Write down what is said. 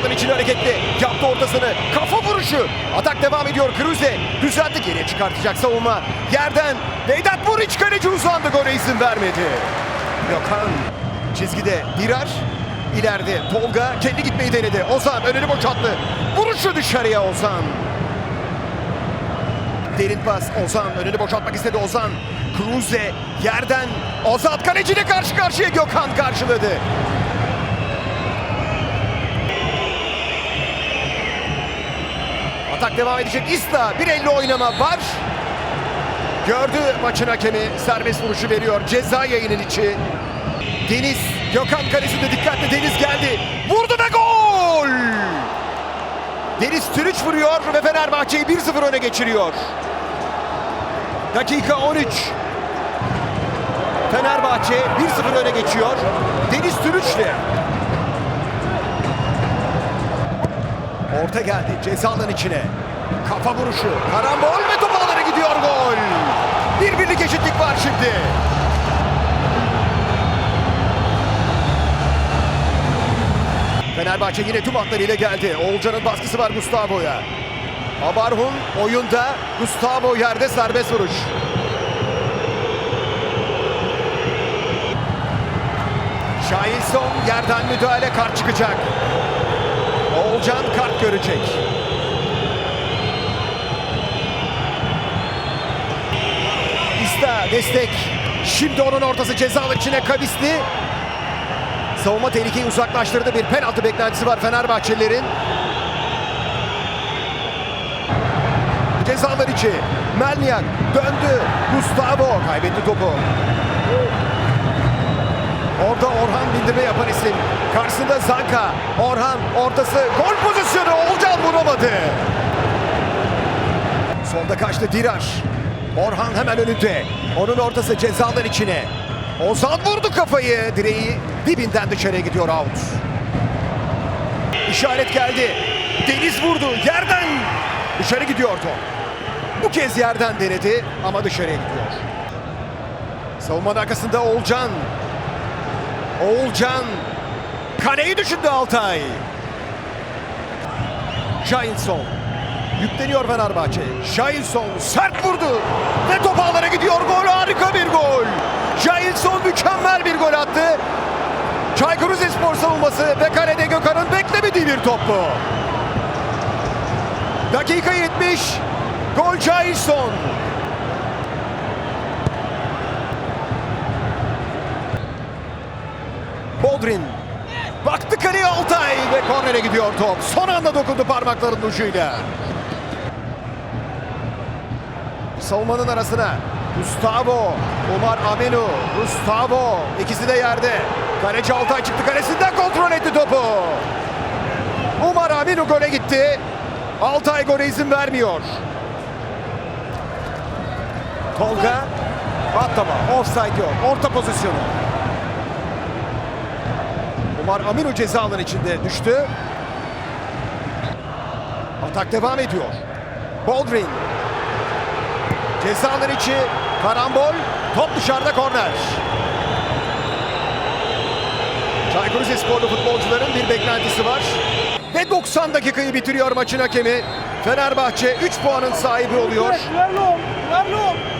Cezaların içine hareketli. Yaptı ortasını. Kafa vuruşu. Atak devam ediyor. Cruze düzeltti. Geriye çıkartacak savunma. Yerden Vedat Muriç kaleci uzandı. Gole izin vermedi. Gökhan çizgide Dirar. İleride Tolga kendi gitmeyi denedi. Ozan önünü boşalttı. Vuruşu dışarıya Ozan. Derin pas Ozan önünü boşaltmak istedi Ozan. Cruze yerden Ozat kaleciyle karşı karşıya Gökhan karşıladı. Atak devam edecek. İsta 1.50 oynama var. Gördü maçın hakemi serbest vuruşu veriyor. Ceza yayının içi. Deniz Gökhan kalesinde dikkatli Deniz geldi. Vurdu ve gol! Deniz Türüç vuruyor ve Fenerbahçe'yi 1-0 öne geçiriyor. Dakika 13. Fenerbahçe 1-0 öne geçiyor. Deniz Türüç'le. Orta geldi cezaların içine. Kafa vuruşu. Karambol ve top ağlara gidiyor gol. Bir birlik eşitlik var şimdi. Fenerbahçe yine tüm hatlarıyla geldi. Oğulcan'ın baskısı var Gustavo'ya. Abarhun oyunda. Gustavo yerde serbest vuruş. Şahinson yerden müdahale kart çıkacak. Oğulcan kart görecek. İsta destek. Şimdi onun ortası cezalı içine Kavisli. Savunma tehlikeyi uzaklaştırdı. Bir penaltı beklentisi var Fenerbahçelilerin. Cezalar içi. Melniak döndü. Gustavo kaybetti topu. Orada Orhan bindirme yapan isim. Karşısında Zanka. Orhan ortası. Gol pozisyonu. Olcan vuramadı. Solda kaçtı Dirar. Orhan hemen önünde. Onun ortası cezalar içine. Ozan vurdu kafayı. Direği dibinden dışarıya gidiyor out. İşaret geldi. Deniz vurdu. Yerden dışarı gidiyor top. Bu kez yerden denedi ama dışarıya gidiyor. Savunmanın arkasında Oğulcan. Oğulcan. Kaneyi düşündü Altay. Şahinson. Yükleniyor Fenerbahçe. Şahinson sert vurdu. Ve top ağlara gidiyor. Gol harika bir gol. Şahinson mükemmel bir gol attı. Çaykur Rizespor savunması ve kalede Gökhan'ın beklemediği bir top bu. Dakika 70. Gol Şahinson. Bodrin. Baktı kaleye Altay ve kornere gidiyor top. Son anda dokundu parmaklarının ucuyla. Savunmanın arasına. Gustavo, Umar Aminu, Gustavo ikisi de yerde. Kaleci Altay çıktı kalesinden kontrol etti topu. Umar Aminu gole gitti. Altay gole izin vermiyor. Tolga, atlama, offside yok, orta pozisyonu. Umar Aminu ceza içinde düştü. Atak devam ediyor. Boldrin. Ceza içi karambol. Top dışarıda korner. Çaykur Rizesporlu futbolcuların bir beklentisi var. Ve 90 dakikayı bitiriyor maçın hakemi. Fenerbahçe 3 puanın sahibi oluyor. Verlo, verlo.